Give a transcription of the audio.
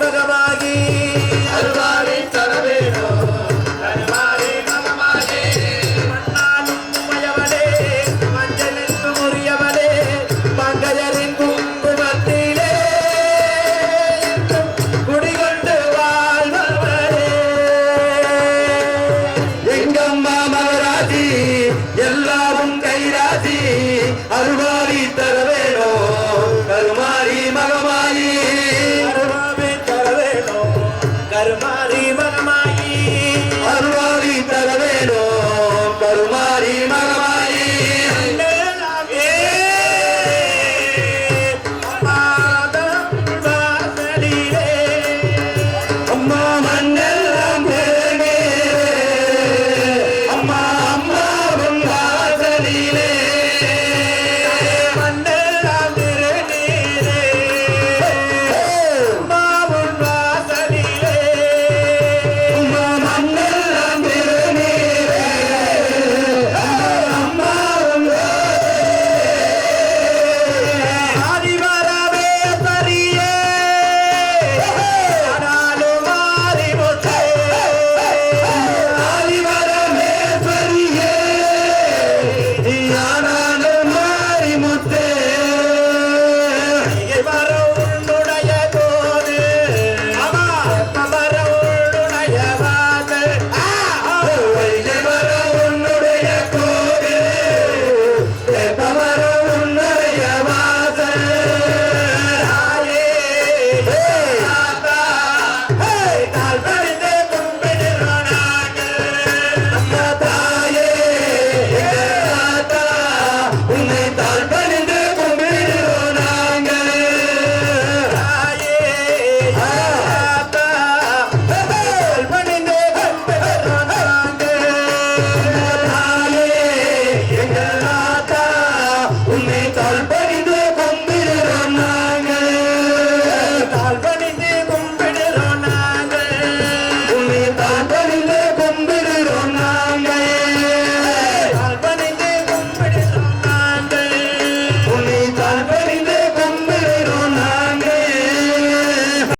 மகமாகி அருவாரி தரவேணோ. அருவாரி மகமாகி. மண்ணாலும் உமையவளே மஞ்சளிற்கு உரியவளே மங்கையரின் குங்குமத்திலே குடிகொண்டு வாழ்வரே எங்கம்மா Happy Believe that.